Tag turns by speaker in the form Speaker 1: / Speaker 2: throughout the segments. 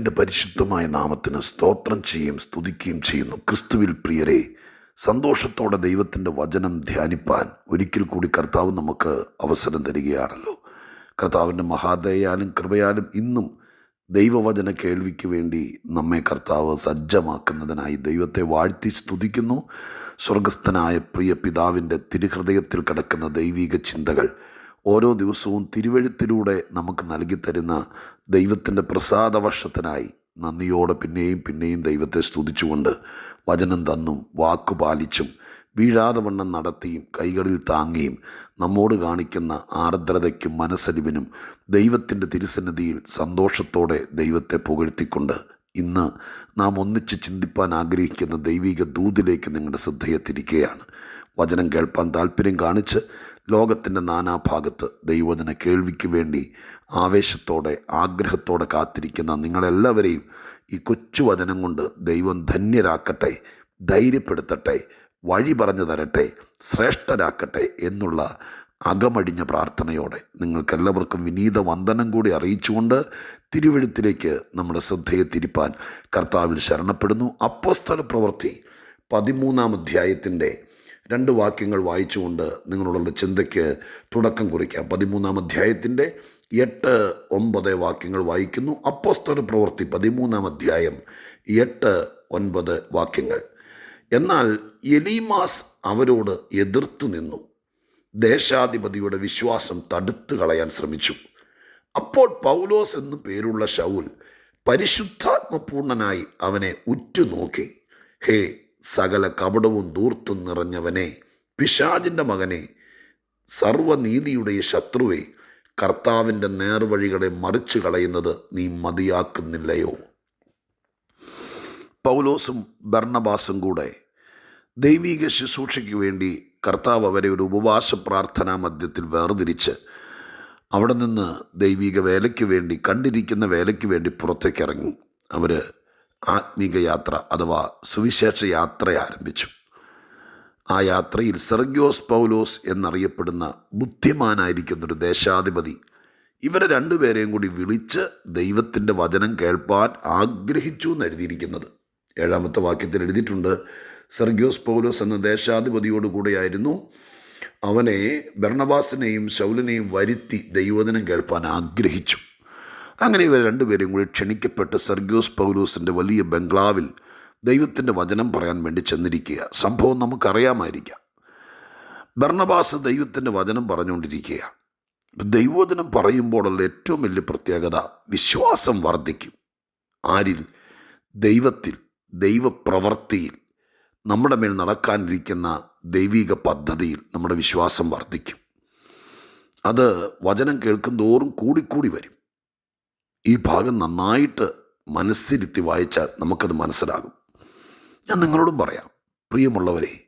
Speaker 1: ദൈവത്തിന്റെ പരിശുദ്ധമായ നാമത്തിന് സ്തോത്രം ചെയ്യുകയും സ്തുതിക്കുകയും ചെയ്യുന്നു. ക്രിസ്തുവിൽ പ്രിയരെ സന്തോഷത്തോടെ ദൈവത്തിന്റെ വചനം ധ്യാനിപ്പാൻ ഒരിക്കൽ കൂടി കർത്താവ് നമുക്ക് അവസരം തരികയാണല്ലോ. കർത്താവിന്റെ മഹാദയാലും കൃപയാലും ഇന്നും ദൈവവചന കേൾവിക്ക് വേണ്ടി നമ്മെ കർത്താവ് സജ്ജമാക്കുന്നതിനായി ദൈവത്തെ വാഴ്ത്തി സ്തുതിക്കുന്നു. സ്വർഗസ്ഥനായ പ്രിയ പിതാവിന്റെ തിരുഹൃദയത്തിൽ കിടക്കുന്ന ദൈവീക ചിന്തകൾ ഓരോ ദിവസവും തിരുവഴുത്തിലൂടെ നമുക്ക് നൽകി തരുന്ന ദൈവത്തിന്റെ പ്രസാദവർഷത്തിനായി നന്ദിയോടെ പിന്നെയും പിന്നെയും ദൈവത്തെ സ്തുതിച്ചുകൊണ്ട് വചനം തന്നും വാക്കു പാലിച്ചും വീഴാതെ വണ്ണം നടത്തിയും കൈകളിൽ താങ്ങിയും നമ്മോട് കാണിക്കുന്ന ആർദ്രതയ്ക്കും മനസ്സലിവിനും ദൈവത്തിന്റെ തിരുസന്നിധിയിൽ സന്തോഷത്തോടെ ദൈവത്തെ പുകഴ്ത്തിക്കൊണ്ട് ഇന്ന് നാം ഒന്നിച്ച് ചിന്തിപ്പാൻ ആഗ്രഹിക്കുന്ന ദൈവിക ദൂതിലേക്ക് നിങ്ങളുടെ ശ്രദ്ധയെ തിരിക്കുകയാണ് വചനം കേൾപ്പാൻ താല്പര്യം കാണിച്ച് ലോകത്തിന്റെ നാനാഭാഗത്ത് ദൈവജന കേൾവിക്ക് വേണ്ടി ആവേശത്തോടെ ആഗ്രഹത്തോടെ കാത്തിരിക്കുന്ന നിങ്ങളെല്ലാവരെയും ഈ കൊച്ചു വചനം കൊണ്ട് ദൈവം ധന്യരാക്കട്ടെ ധൈര്യപ്പെടുത്തട്ടെ വഴി പറഞ്ഞു തരട്ടെ ശ്രേഷ്ഠരാക്കട്ടെ എന്നുള്ള അകമടിഞ്ഞ പ്രാർത്ഥനയോടെ നിങ്ങൾക്കെല്ലാവർക്കും വിനീത വന്ദനം കൂടി അറിയിച്ചുകൊണ്ട് തിരുവഴുത്തിലേക്ക് നമ്മുടെ ശ്രദ്ധയെ തിരിപ്പാൻ കർത്താവിൽ ശരണപ്പെടുന്നു. അപ്പോസ്തല പ്രവൃത്തി പതിമൂന്നാം അധ്യായത്തിന്റെ രണ്ട് വാക്യങ്ങൾ വായിച്ചുകൊണ്ട് നിങ്ങളോടുള്ള ചിന്തയ്ക്ക് തുടക്കം കുറിക്കാം. പതിമൂന്നാം അധ്യായത്തിന്റെ എട്ട് ഒമ്പത് വാക്യങ്ങൾ വായിക്കുന്നു. അപ്പോസ്തര പ്രവൃത്തി പതിമൂന്നാം അധ്യായം എട്ട് ഒൻപത് വാക്യങ്ങൾ. എന്നാൽ എലീമാസ് അവരോട് എതിർത്തു നിന്നു. ദേശാധിപതിയുടെ വിശ്വാസം തടുത്തു കളയാൻ ശ്രമിച്ചു. അപ്പോൾ പൗലോസ് എന്നു പേരുള്ള ഷൗൽ പരിശുദ്ധാത്മപൂർണനായി അവനെ ഉറ്റുനോക്കി. ഹേ സകല കപടവും ദൂർത്തും നിറഞ്ഞവനെ പിശാജിന്റെ മകനെ സർവനീതിയുടെ ശത്രുവെ കർത്താവിന്റെ നേർവഴികളെ മറിച്ചു കളയുന്നത് നീ മതിയാക്കുന്നില്ലയോ? പൗലോസും ഭർണബാസും കൂടെ ദൈവീക ശുശ്രൂഷയ്ക്ക് വേണ്ടി കർത്താവ് അവരെ ഒരു ഉപവാസ പ്രാർത്ഥനാ മധ്യത്തിൽ വേർതിരിച്ച് അവിടെ നിന്ന് ദൈവിക വേലയ്ക്ക് വേണ്ടി കണ്ടിരിക്കുന്ന വേലയ്ക്ക് വേണ്ടി പുറത്തേക്കിറങ്ങി അവർ ആത്മീക യാത്ര അഥവാ സുവിശേഷ യാത്ര ആരംഭിച്ചു. ആ യാത്രയിൽ സെർഗ്യോസ് പൗലോസ് എന്നറിയപ്പെടുന്ന ബുദ്ധിമാനായിരിക്കുന്നൊരു ദേശാധിപതി. ഇവരെ രണ്ടുപേരെയും കൂടി വിളിച്ച് ദൈവത്തിന്റെ വചനം കേൾപ്പാൻ ആഗ്രഹിച്ചു എന്ന് എഴുതിയിരിക്കുന്നത് ഏഴാമത്തെ വാക്യത്തിൽ എഴുതിയിട്ടുണ്ട് സെർഗ്യോസ് പൗലോസ് എന്ന ദേശാധിപതിയോടുകൂടെയായിരുന്നു അവനെ ഭരണവാസിനെയും ശൗലിനെയും വരുത്തി ദൈവവചനം കേൾപ്പാൻ ആഗ്രഹിച്ചു. അങ്ങനെ ഇവർ രണ്ടുപേരെയും കൂടി ക്ഷണിക്കപ്പെട്ട് സെർഗ്യോസ് പൗലോസിന്റെ വലിയ ബംഗ്ലാവിൽ ദൈവത്തിന്റെ വചനം പറയാൻ വേണ്ടി ചെന്നിരിക്കുക. സംഭവം നമുക്കറിയാമായിരിക്കാം. ഭരണവാസ ദൈവത്തിന്റെ വചനം പറഞ്ഞുകൊണ്ടിരിക്കുക. ദൈവവചനം പറയുമ്പോഴുള്ള ഏറ്റവും വലിയ പ്രത്യേകത വിശ്വാസം വർദ്ധിക്കും. ആരിൽ? ദൈവത്തിൽ ദൈവപ്രവൃത്തിയിൽ നമ്മുടെ മേൽ നടക്കാനിരിക്കുന്ന ദൈവിക പദ്ധതിയിൽ നമ്മുടെ വിശ്വാസം വർദ്ധിക്കും. അത് വചനം കേൾക്കും തോറും കൂടിക്കൂടി വരും. ഈ ഭാഗം നന്നായിട്ട് മനസ്സിരുത്തി വായിച്ചാൽ നമുക്കത് മനസ്സിലാകും. ഞാൻ നിങ്ങളോടും പറയാം. പ്രിയമുള്ളവരെ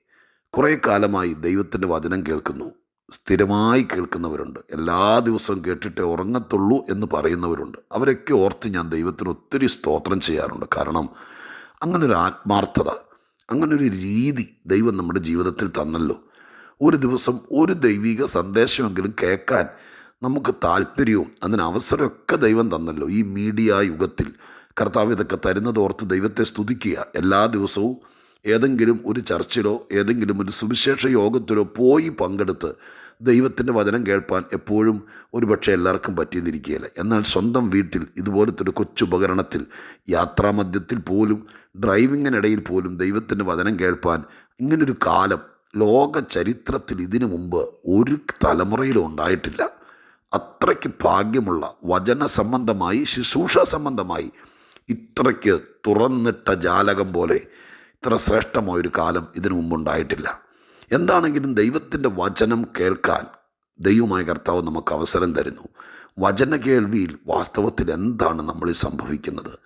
Speaker 1: കുറേ കാലമായി ദൈവത്തിന്റെ വചനം കേൾക്കുന്നു. സ്ഥിരമായി കേൾക്കുന്നവരുണ്ട്. എല്ലാ ദിവസവും കേട്ടിട്ടേ ഉറങ്ങത്തുള്ളൂ എന്ന് പറയുന്നവരുണ്ട്. അവരൊക്കെ ഓർത്ത് ഞാൻ ദൈവത്തിന് ഒത്തിരി സ്തോത്രം ചെയ്യാറുണ്ട്. കാരണം അങ്ങനൊരു ആത്മാർത്ഥത അങ്ങനൊരു രീതി ദൈവം നമ്മുടെ ജീവിതത്തിൽ തന്നല്ലോ. ഒരു ദിവസം ഒരു ദൈവിക സന്ദേശമെങ്കിലും കേൾക്കാൻ നമുക്ക് താല്പര്യവും അതിന് അവസരമൊക്കെ ദൈവം തന്നല്ലോ ഈ മീഡിയ യുഗത്തിൽ. കർത്താവ് ഇതൊക്കെ തരുന്നതോർത്ത് ദൈവത്തെ സ്തുതിക്കുക. എല്ലാ ദിവസവും ഏതെങ്കിലും ഒരു ചർച്ചിലോ ഏതെങ്കിലും ഒരു സുവിശേഷ യോഗത്തിലോ പോയി പങ്കെടുത്ത് ദൈവത്തിന്റെ വചനം കേൾപ്പാൻ എപ്പോഴും ഒരുപക്ഷെ എല്ലാവർക്കും പറ്റിയെന്നിരിക്കുകയില്ല എന്നാൽ സ്വന്തം വീട്ടിൽ ഇതുപോലത്തെ ഒരു കൊച്ചുപകരണത്തിൽ യാത്രാമധ്യത്തിൽ പോലും ഡ്രൈവിങ്ങിനിടയിൽ പോലും ദൈവത്തിന്റെ വചനം കേൾപ്പാൻ ഇങ്ങനൊരു കാലം ലോക ചരിത്രത്തിൽ ഇതിനു മുമ്പ് ഒരു തലമുറയിലും ഉണ്ടായിട്ടില്ല. അത്രയ്ക്ക് ഭാഗ്യമുള്ള വചന സംബന്ധമായി ശുശ്രൂഷ സംബന്ധമായി ഇത്രയ്ക്ക് തുറന്നിട്ട ജാലകം പോലെ ഇത്ര ശ്രേഷ്ഠമായൊരു കാലം ഇതിനു മുമ്പുണ്ടായിട്ടില്ല. എന്താണെങ്കിലും ദൈവത്തിന്റെ വചനം കേൾക്കാൻ ദൈവമായ കർത്താവ് നമുക്ക് അവസരം തരുന്നു. വചന കേൾവിയിൽ വാസ്തവത്തിൽ എന്താണ് നമ്മളിൽ സംഭവിക്കുന്നത്?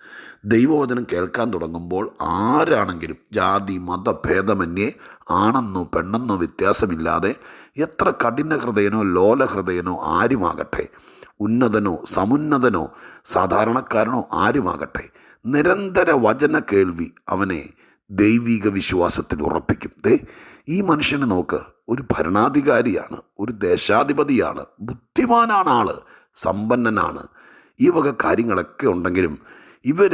Speaker 1: ദൈവവചനം കേൾക്കാൻ തുടങ്ങുമ്പോൾ ആരാണെങ്കിലും ജാതി മത ഭേദമന്യേ ആണെന്നോ പെണ്ണെന്നോ വ്യത്യാസമില്ലാതെ എത്ര കഠിന ഹൃദയനോ ലോല ഹൃദയനോ ആരുമാകട്ടെ ഉന്നതനോ സമുന്നതനോ സാധാരണക്കാരനോ ആരുമാകട്ടെ? നിരന്തര വചന കേൾവി അവനെ ദൈവിക വിശ്വാസത്തിൽ ഉറപ്പിക്കും. ദേ ഈ മനുഷ്യനെ നോക്ക്. ഒരു ഭരണാധികാരിയാണ് ഒരു ദേശാധിപതിയാണ് ബുദ്ധിമാനാണ് ആൾ സമ്പന്നനാണ്. ഈ വക കാര്യങ്ങളൊക്കെ ഉണ്ടെങ്കിലും ഇവർ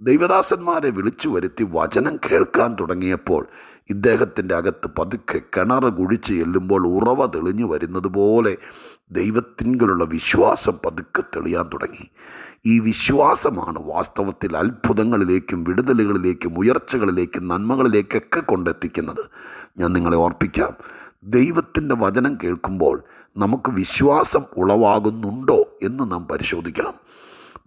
Speaker 1: ദൈവദാസന്മാരെ വിളിച്ചു വരുത്തി വചനം കേൾക്കാൻ തുടങ്ങിയപ്പോൾ ഇദ്ദേഹത്തിന്റെ അകത്ത് പതുക്കെ കിണറ് കുഴിച്ച് ചെല്ലുമ്പോൾ ഉറവ തെളിഞ്ഞു വരുന്നത് പോലെ ദൈവത്തിങ്കലുള്ള വിശ്വാസം പതുക്കെ തെളിയാൻ തുടങ്ങി. ഈ വിശ്വാസമാണ് വാസ്തവത്തിൽ അത്ഭുതങ്ങളിലേക്കും വിടുതലുകളിലേക്കും ഉയർച്ചകളിലേക്കും നന്മകളിലേക്കൊക്കെ കൊണ്ടെത്തിക്കുന്നത്. ഞാൻ നിങ്ങളെ ഓർപ്പിക്കാം. ദൈവത്തിന്റെ വചനം കേൾക്കുമ്പോൾ നമുക്ക് വിശ്വാസം ഉളവാകുന്നുണ്ടോ എന്ന് നാം പരിശോധിക്കണം.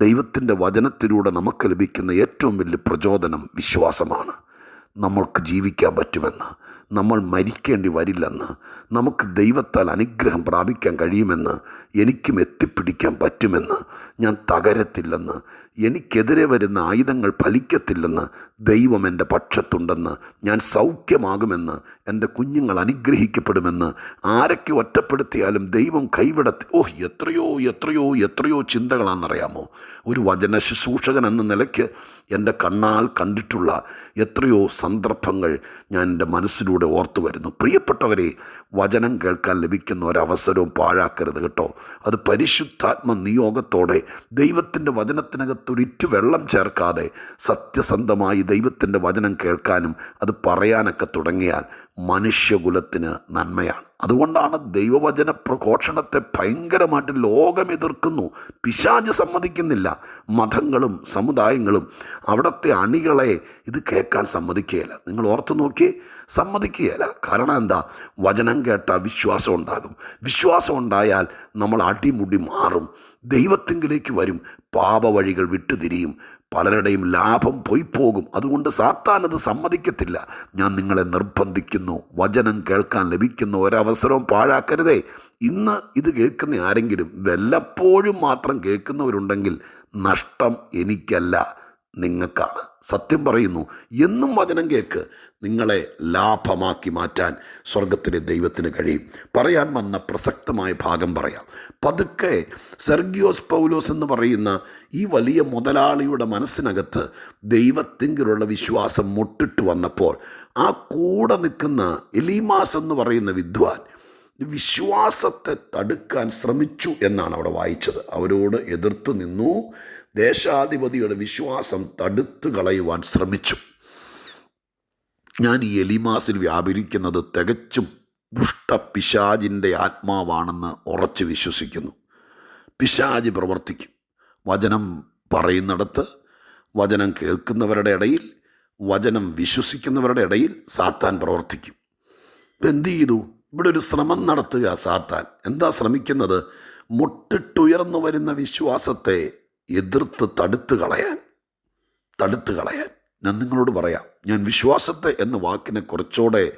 Speaker 1: ദൈവത്തിന്റെ വചനത്തിലൂടെ നമുക്ക് ലഭിക്കുന്ന ഏറ്റവും വലിയ പ്രചോദനം വിശ്വാസമാണ്. നമ്മൾക്ക് ജീവിക്കാൻ പറ്റുമെന്ന്. നമ്മൾ മരിക്കേണ്ടി വരില്ലെന്ന് നമുക്ക് ദൈവത്താൽ അനുഗ്രഹം പ്രാപിക്കാൻ കഴിയുമെന്ന് എനിക്കും എത്തിപ്പിടിക്കാൻ പറ്റുമെന്ന് ഞാൻ തകരത്തില്ലെന്ന് എനിക്കെതിരെ വരുന്ന ആയുധങ്ങൾ ഫലിക്കത്തില്ലെന്ന് ദൈവം എന്റെ പക്ഷത്തുണ്ടെന്ന് ഞാൻ സൗഖ്യമാകുമെന്ന് എന്റെ കുഞ്ഞുങ്ങൾ അനുഗ്രഹിക്കപ്പെടുമെന്ന് ആരൊക്കെ ഒറ്റപ്പെടുത്തിയാലും ദൈവം കൈവിടത്തി ഓഹ് എത്രയോ എത്രയോ എത്രയോ ചിന്തകളാണെന്നറിയാമോ? ഒരു വചന ശുശ്രൂഷകൻ എന്ന നിലയ്ക്ക് എന്റെ കണ്ണാൽ കണ്ടിട്ടുള്ള എത്രയോ സന്ദർഭങ്ങൾ ഞാൻ എന്റെ മനസ്സിലൂടെ ഓർത്തു വരുന്നു. പ്രിയപ്പെട്ടവരെ വചനം കേൾക്കാൻ ലഭിക്കുന്ന ഒരവസരവും പാഴാക്കരുത് കേട്ടോ. അത് പരിശുദ്ധാത്മ നിയോഗത്തോടെ ദൈവത്തിന്റെ വചനത്തിനകത്തൊരിറ്റു വെള്ളം ചേർക്കാതെ സത്യസന്ധമായി ദൈവത്തിന്റെ വചനം കേൾക്കാനും അത് പറയാനൊക്കെ തുടങ്ങിയാൽ മനുഷ്യകുലത്തിന് നന്മയാണ്. അതുകൊണ്ടാണ് ദൈവവചന പ്രഘോഷണത്തെ ഭയങ്കരമായിട്ട് ലോകം എതിർക്കുന്നു പിശാജ് സമ്മതിക്കുന്നില്ല. മതങ്ങളും സമുദായങ്ങളും അവിടുത്തെ അണികളെ ഇത് കേൾക്കാൻ സമ്മതിക്കുകയില്ല. നിങ്ങൾ ഓർത്തു നോക്കി സമ്മതിക്കുകയില്ല. കാരണം എന്താ? വചനം കേട്ട വിശ്വാസം ഉണ്ടാകും. വിശ്വാസം ഉണ്ടായാൽ നമ്മൾ അടിമുടി മാറും. ദൈവത്തിങ്കിലേക്ക് വരും. പാപവഴികൾ വിട്ടുതിരിയും. പലരുടെയും ലാഭം പോയിപ്പോകും അതുകൊണ്ട് സാത്താൻ അത് സമ്മതിക്കത്തില്ല. ഞാൻ നിങ്ങളെ നിർബന്ധിക്കുന്നു. വചനം കേൾക്കാൻ ലഭിക്കുന്ന ഒരവസരവും പാഴാക്കരുതേ. ഇന്ന് ഇത് കേൾക്കുന്ന ആരെങ്കിലും വല്ലപ്പോഴും മാത്രം കേൾക്കുന്നവരുണ്ടെങ്കിൽ നഷ്ടം എനിക്കല്ല. നിങ്ങൾക്കാണ്. സത്യം പറയുന്നു എന്നും വചനം കേൾക്ക് നിങ്ങളെ ലാഭമാക്കി മാറ്റാൻ സ്വർഗത്തിലെ ദൈവത്തിന് കഴിയും. പറയാൻ വന്ന പ്രസക്തമായ ഭാഗം പറയാം. പതുക്കെ സെർഗിയോസ് പൗലോസ് എന്ന് പറയുന്ന ഈ വലിയ മുതലാളിയുടെ മനസ്സിനകത്ത് ദൈവത്തിങ്കിലുള്ള വിശ്വാസം മുട്ടിട്ട് വന്നപ്പോൾ ആ കൂടെ നിൽക്കുന്ന എലീമാസ് എന്ന് പറയുന്ന വിദ്വാൻ വിശ്വാസത്തെ തടുക്കാൻ ശ്രമിച്ചു എന്നാണ് അവിടെ വായിച്ചത്. അവരോട് എതിർത്ത് നിന്നു. ദേശാധിപതിയുടെ വിശ്വാസം തടുത്തു കളയുവാൻ ശ്രമിച്ചു. ഞാൻ ഈ എലിമാസിൽ വ്യാപരിക്കുന്നത് തികച്ചും ദുഷ്ടപിശാജിന്റെ ആത്മാവാണെന്ന് ഉറച്ച് വിശ്വസിക്കുന്നു. പിശാജ് പ്രവർത്തിക്കും. വചനം പറയുന്നിടത്ത് വചനം കേൾക്കുന്നവരുടെ ഇടയിൽ വചനം വിശ്വസിക്കുന്നവരുടെ ഇടയിൽ സാത്താൻ പ്രവർത്തിക്കും. എന്ത് ചെയ്തു? ഇവിടെ ഒരു ശ്രമം നടത്തുക സാത്താൻ. എന്താ ശ്രമിക്കുന്നത്? മുട്ടിട്ടുയർന്നു വരുന്ന വിശ്വാസത്തെ എതിർത്ത് തടുത്തു കളയാൻ തടുത്തു കളയാൻ ഞാൻ നിങ്ങളോട് പറയാം. ഞാൻ വിശ്വാസത്തെ എന്ന വാക്കിനെ കുറച്ചുകൂടെ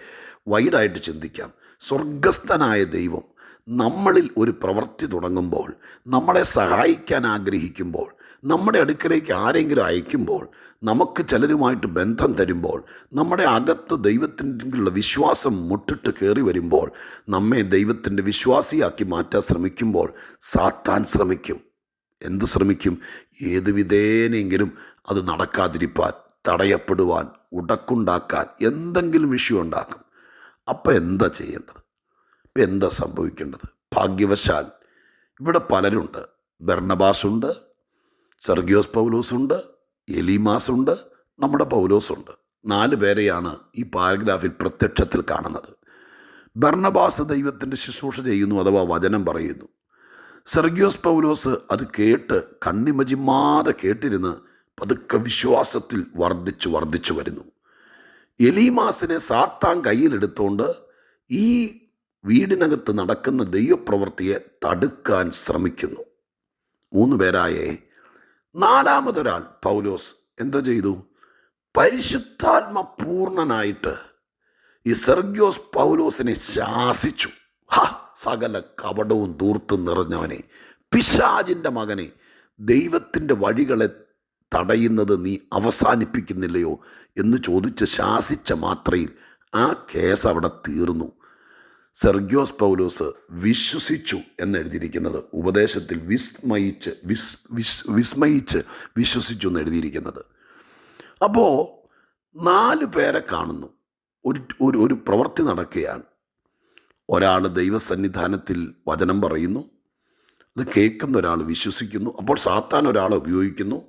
Speaker 1: വൈഡായിട്ട് ചിന്തിക്കാം. സ്വർഗസ്ഥനായ ദൈവം നമ്മളിൽ ഒരു പ്രവൃത്തി തുടങ്ങുമ്പോൾ നമ്മളെ സഹായിക്കാൻ ആഗ്രഹിക്കുമ്പോൾ നമ്മുടെ അടുക്കലേക്ക് ആരെങ്കിലും അയക്കുമ്പോൾ നമുക്ക് ചിലരുമായിട്ട് ബന്ധം തരുമ്പോൾ നമ്മുടെ അകത്ത് ദൈവത്തിന്റെ വിശ്വാസം മുട്ടിട്ട് കയറി വരുമ്പോൾ നമ്മെ ദൈവത്തിന്റെ വിശ്വാസിയാക്കി മാറ്റാൻ ശ്രമിക്കുമ്പോൾ സാത്താൻ ശ്രമിക്കും. എന്ത് ശ്രമിക്കും? ഏത് വിധേനെങ്കിലും അത് നടക്കാതിരിപ്പാൻ തടയപ്പെടുവാൻ ഉടക്കുണ്ടാക്കാൻ എന്തെങ്കിലും വിഷയം ഉണ്ടാക്കും. അപ്പം എന്താ ചെയ്യേണ്ടത്? ഇപ്പം എന്താ സംഭവിക്കേണ്ടത്? ഭാഗ്യവശാൽ ഇവിടെ പലരുണ്ട്. ബെർണബാസുണ്ട് സെർഗിയോസ് പൗലോസുണ്ട് എലിമാസുണ്ട് നമ്മുടെ പൗലോസുണ്ട്. നാല് പേരെയാണ് ഈ പാരഗ്രാഫിൽ പ്രത്യക്ഷത്തിൽ കാണുന്നത്. ബർണബാസ് ദൈവത്തിന്റെ ശുശ്രൂഷ ചെയ്യുന്നു അഥവാ വചനം പറയുന്നു. സെർഗിയോസ് പൗലോസ് അത് കേട്ട് കണ്ണിമജിമാതെ കേട്ടിരുന്ന് പതുക്കെ വിശ്വാസത്തിൽ വർദ്ധിച്ചു വർദ്ധിച്ചു വരുന്നു. എലീമാസിനെ സാത്താൻ കയ്യിലെടുത്തുകൊണ്ട് ഈ വീടിനകത്ത് നടക്കുന്ന ദൈവപ്രവൃത്തിയെ തടുക്കാൻ ശ്രമിക്കുന്നു. മൂന്ന് പേരായേ നാലാമതൊരാൾ പൗലോസ് എന്താ ചെയ്തു? പരിശുദ്ധാത്മ പൂർണനായിട്ട് ഈ സെർഗ്യോസ് പൗലോസിനെ ശാസിച്ചു. ഹ! സകല കപടവും തൂർത്ത് നിറഞ്ഞവനെ. പിശാജിന്റെ മകനെ ദൈവത്തിന്റെ വഴികളെ തടയുന്നത് നീ അവസാനിപ്പിക്കുന്നില്ലയോ എന്ന് ചോദിച്ച് ശാസിച്ച മാത്രയിൽ ആ കേസ് അവിടെ തീർന്നു. സെർഗ്യോസ് പൗലോസ് വിശ്വസിച്ചു എന്നെഴുതിയിരിക്കുന്നത് ഉപദേശത്തിൽ വിസ്മയിച്ച് വിസ് വിസ് വിസ്മയിച്ച് വിശ്വസിച്ചു എന്നെഴുതിയിരിക്കുന്നത്. അപ്പോൾ നാല് പേരെ കാണുന്നു. ഒരു ഒരു പ്രവൃത്തി നടക്കുകയാണ്. ഒരാൾ ദൈവസന്നിധാനത്തിൽ വചനം പറയുന്നു. അത് കേൾക്കുന്ന ഒരാൾ വിശ്വസിക്കുന്നു. അപ്പോൾ സാത്താൻ ഒരാളെ ഉപയോഗിക്കുന്നു.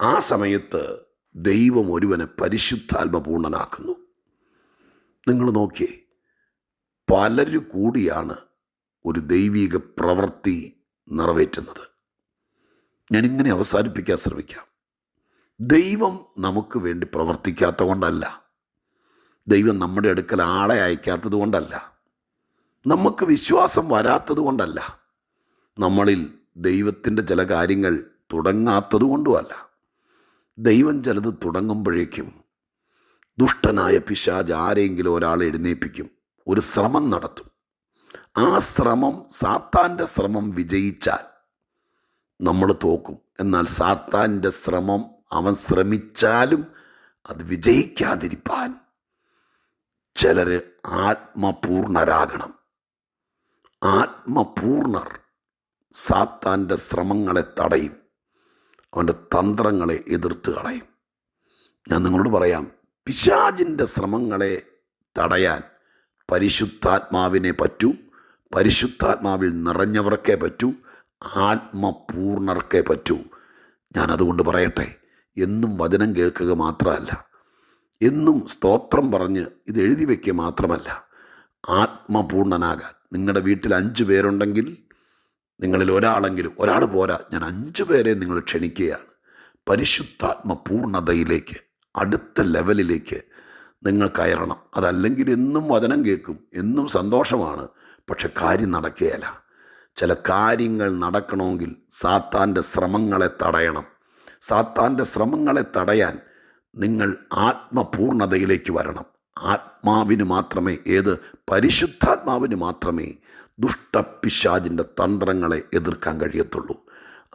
Speaker 1: ആ സമയത്ത് ദൈവം ഒരുവനെ പരിശുദ്ധാത്മപൂർണനാക്കുന്നു. നിങ്ങൾ നോക്കിയേ പലരും കൂടിയാണ് ഒരു ദൈവിക പ്രവൃത്തി നിറവേറ്റുന്നത്. ഞാനിങ്ങനെ അവസാനിപ്പിക്കാൻ ശ്രമിക്കാം. ദൈവം നമുക്ക് വേണ്ടി പ്രവർത്തിക്കാത്ത കൊണ്ടല്ല ദൈവം നമ്മുടെ അടുക്കൽ ആളെ അയക്കാത്തത് കൊണ്ടല്ല നമുക്ക് വിശ്വാസം വരാത്തത് കൊണ്ടല്ല. നമ്മളിൽ ദൈവത്തിന്റെ ചില കാര്യങ്ങൾ തുടങ്ങാത്തത് കൊണ്ടുമല്ല. ദൈവം ചിലത് തുടങ്ങുമ്പോഴേക്കും ദുഷ്ടനായ പിശാജ് ആരെങ്കിലും ഒരാളെ എഴുന്നേൽപ്പിക്കും. ഒരു ശ്രമം നടത്തും. ആ ശ്രമം സാത്താന്റെ ശ്രമം വിജയിച്ചാൽ നമ്മൾ തോക്കും. എന്നാൽ സാത്താന്റെ ശ്രമം അവൻ ശ്രമിച്ചാലും അത് വിജയിക്കാതിരിപ്പാൻ ചിലർ ആത്മപൂർണരാകണം. ആത്മപൂർണർ. സാത്താന്റെ ശ്രമങ്ങളെ തടയും. അവന്റെ തന്ത്രങ്ങളെ എതിർത്ത് കളയും. ഞാൻ നിങ്ങളോട് പറയാം പിശാജിന്റെ ശ്രമങ്ങളെ തടയാൻ പരിശുദ്ധാത്മാവിനെ പറ്റൂ പരിശുദ്ധാത്മാവിൽ നിറഞ്ഞവർക്കേ പറ്റൂ ആത്മപൂർണർക്കേ പറ്റൂ. ഞാനതുകൊണ്ട് പറയട്ടെ എന്നും വചനം കേൾക്കുക മാത്രമല്ല എന്നും സ്തോത്രം പറഞ്ഞ് ഇത് എഴുതി വയ്ക്കുക മാത്രമല്ല ആത്മപൂർണനാകാൻ നിങ്ങളുടെ വീട്ടിൽ അഞ്ച് പേരുണ്ടെങ്കിൽ നിങ്ങളിൽ ഒരാളെങ്കിലും ഒരാൾ പോരാ ഞാൻ അഞ്ച് പേരെ നിങ്ങൾ ക്ഷണിക്കുകയാണ്. പരിശുദ്ധാത്മ പൂർണതയിലേക്ക് അടുത്ത ലെവലിലേക്ക് നിങ്ങൾ കയറണം. അതല്ലെങ്കിൽ എന്നും വചനം കേൾക്കും എന്നും സന്തോഷമാണ് പക്ഷെ കാര്യം നടക്കുകയല്ല. ചില കാര്യങ്ങൾ നടക്കണമെങ്കിൽ സാത്താന്റെ ശ്രമങ്ങളെ തടയണം. സാത്താന്റെ ശ്രമങ്ങളെ തടയാൻ നിങ്ങൾ ആത്മപൂർണതയിലേക്ക് വരണം. ആത്മാവിന് മാത്രമേ ഏത് പരിശുദ്ധാത്മാവിന് മാത്രമേ ദുഷ്ടപിശാജിന്റെ തന്ത്രങ്ങളെ എതിർക്കാൻ കഴിയത്തുള്ളൂ.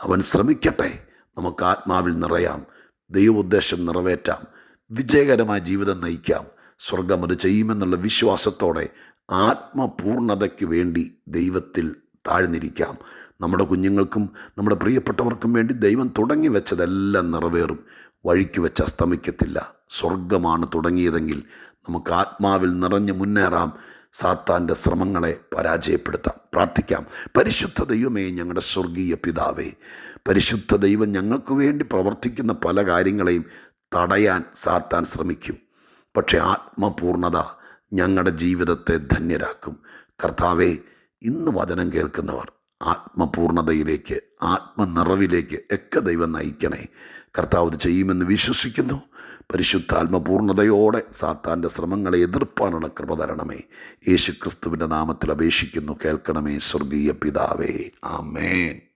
Speaker 1: അവൻ ശ്രമിക്കട്ടെ നമുക്ക് ആത്മാവിൽ നിറയാം ദൈവ ഉദ്ദേശം നിറവേറ്റാം വിജയകരമായ ജീവിതം നയിക്കാം. സ്വർഗം അത് ചെയ്യുമെന്നുള്ള വിശ്വാസത്തോടെ ആത്മപൂർണതയ്ക്ക് വേണ്ടി ദൈവത്തിൽ താഴ്ന്നിരിക്കാം. നമ്മുടെ കുഞ്ഞുങ്ങൾക്കും നമ്മുടെ പ്രിയപ്പെട്ടവർക്കും വേണ്ടി ദൈവം തുടങ്ങി വെച്ചതെല്ലാം നിറവേറും. വഴിക്ക് വെച്ച് അസ്തമിക്കത്തില്ല. സ്വർഗമാണ് തുടങ്ങിയതെങ്കിൽ നമുക്ക് ആത്മാവിൽ നിറഞ്ഞ് മുന്നേറാം. സാത്താന്റെ ശ്രമങ്ങളെ പരാജയപ്പെടുത്താം. പ്രാർത്ഥിക്കാം. പരിശുദ്ധ ദൈവമേ ഞങ്ങളുടെ സ്വർഗീയ പിതാവേ പരിശുദ്ധ ദൈവം ഞങ്ങൾക്ക് വേണ്ടി പ്രവർത്തിക്കുന്ന പല കാര്യങ്ങളെയും തടയാൻ സാത്താൻ ശ്രമിക്കും. പക്ഷേ ആത്മപൂർണത ഞങ്ങളുടെ ജീവിതത്തെ ധന്യരാക്കും. കർത്താവെ ഇന്ന് വചനം കേൾക്കുന്നവർ ആത്മപൂർണതയിലേക്ക് ആത്മനിറവിലേക്ക് ഒക്കെ ദൈവം നയിക്കണേ. കർത്താവ് ചെയ്യുമെന്ന് വിശ്വസിക്കുന്നു. പരിശുദ്ധാത്മപൂർണതയോടെ സാത്താന്റെ ശ്രമങ്ങളെ എതിർപ്പാനുള്ള കൃപ തരണമേ. യേശുക്രിസ്തുവിന്റെ നാമത്തിൽ അപേക്ഷിക്കുന്നു. കേൾക്കണമേ. സ്വർഗീയ പിതാവേ. ആമേൻ.